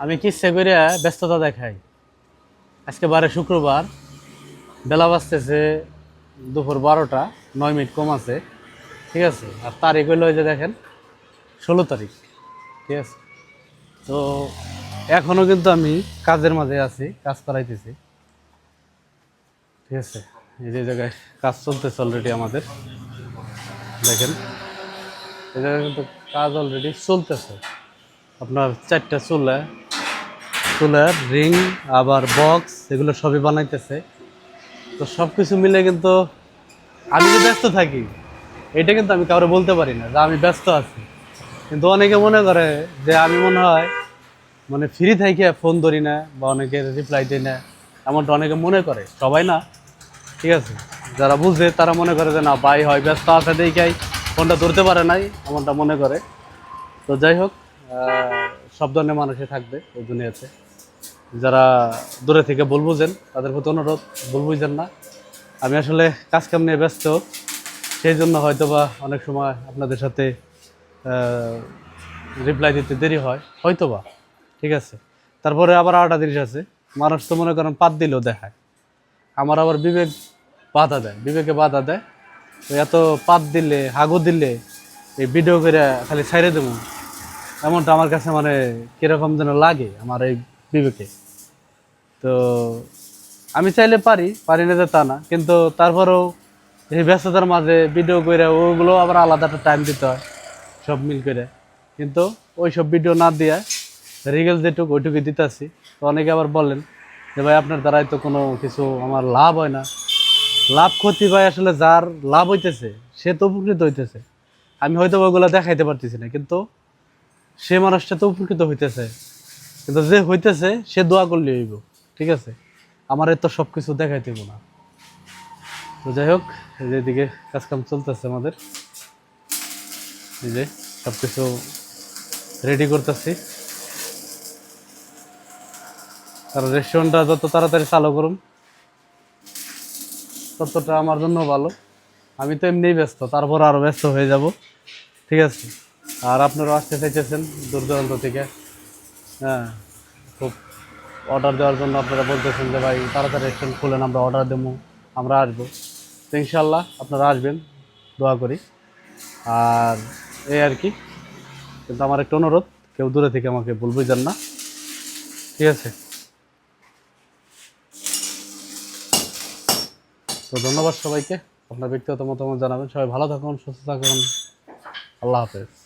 আমি কিসে করে ব্যস্ততা দেখাই? আজকে বারে শুক্রবার, বেলা বাজতেছে দুপুর বারোটা, নয় মিনিট কম আছে, ঠিক আছে? আর তারিখ হইল যে দেখেন, ষোলো তারিখ, ঠিক আছে? তো এখনও কিন্তু আমি কাজের মাঝে আছি, কাজ করাইতেছি, ঠিক আছে? এই যে জায়গায় কাজ চলতেছে অলরেডি আমাদের, দেখেন? এই জায়গায় কিন্তু কাজ অলরেডি চলতেছে। আপনার চারটা চুলা, চুলার রিং, আবার বক্স এগুলো সবই বানাইতেছে। তো সব কিছু মিলে কিন্তু আমি যে ব্যস্ত থাকি, এটা কিন্তু আমি কাউরে বলতে পারি না যে আমি ব্যস্ত আছি। কিন্তু অনেকে মনে করে যে আমি মনে হয় মানে ফ্রি থাকি ফোন ধরি না বা অনেকে রিপ্লাই দিই না, এমনটা অনেকে মনে করে, সবাই না। ঠিক আছে? যারা বুঝে তারা মনে করে যে না, ভাই হয়, ব্যস্ত আছে দেখাই ফোনটা ধরতে পারে নাই, এমনটা মনে করে। তো যাই হোক সব ধরনের মানুষই থাকবে এই দুনিয়াতে। যারা দূরে থেকে ভুল বুঝেন তাদের প্রতি অনুরোধ ভুল বুঝেন না। আমি আসলে কাজ কাম নিয়ে ব্যস্ত সেই জন্য হয়তো বা অনেক সময় আপনাদের সাথে রিপ্লাই দিতে দেরি হয় হয়তো বা ঠিক আছে। তারপরে আবার আরেকটা জিনিস আছে, মানুষ তো মনে করেন পাত দিলেও দেখায়। আমার আবার বিবেক বাধা দেয়, বিবেকে বাধা দেয়। এত পাত দিলে, হাগু দিলে, এই ভিডিও করে খালি ছাইড়ে দেবো। এমনটা আমার কাছে মানে কীরকম যেন লাগে আমার এই বিবেকে। তো আমি চাইলে পারি পারি না যে তা না। কিন্তু তারপরেও এই ব্যস্ততার মাঝে ভিডিও করে ওগুলো আবার আলাদা একটা টাইম দিতে হয়, সব মিল করে। কিন্তু ওই সব ভিডিও না দিয়ে রিগেল যেটুকু ওইটুকু দিতেছি। তো অনেকে আবার বলেন যে, ভাই, আপনার দ্বারাই তো কোনো কিছু আমার লাভ হয় না। লাভ ক্ষতি ভাই আসলে যার লাভ হইতেছে, সে তো উপকৃত হইতেছে। আমি হয়তো ওইগুলো দেখাইতে পারতেছি না, কিন্তু সে মানুষটা তো উপকৃত হইতেছে। কিন্তু যে হইতেছে, সে দোয়া করলে হইব, ঠিক আছে? আমার তো সব কিছু দেখাইতে না। তো যাই হোক, এই যে এদিকে কাজকাম চলতেছে আমাদের। যে সব কিছু রেডি করতেছি। আর রেস্টুরেন্টটা যত তাড়াতাড়ি চালু করুন, ততটা আমার জন্য ভালো। আমি তো এমনিই ব্যস্ত, তারপর আরও ব্যস্ত হয়ে যাব, ঠিক আছে? আর আপনারাও আসতে চাইতেছেন দূর দূরান্ত থেকে। হ্যাঁ খুব অর্ডার দেওয়ার জন্য আপনারা বলতেছেন যে, ভাই, তাড়াতাড়ি রেস্টুরেন্ট খুলেন, আমরা অর্ডার দেবো, আমরা আসব। তো ইনশাল্লাহ আপনারা আসবেন, দোয়া করি। আর এই আর কি, কিন্তু আমার একটা অনুরোধ, কেউ দূরে থেকে আমাকে ভুল বুঝেন না। ঠিক আছে? তো ধন্যবাদ সবাইকে। আপনার ব্যক্তিগত মতামত জানাবেন। সবাই ভালো থাকুন, সুস্থ থাকুন। আল্লাহ হাফেজ।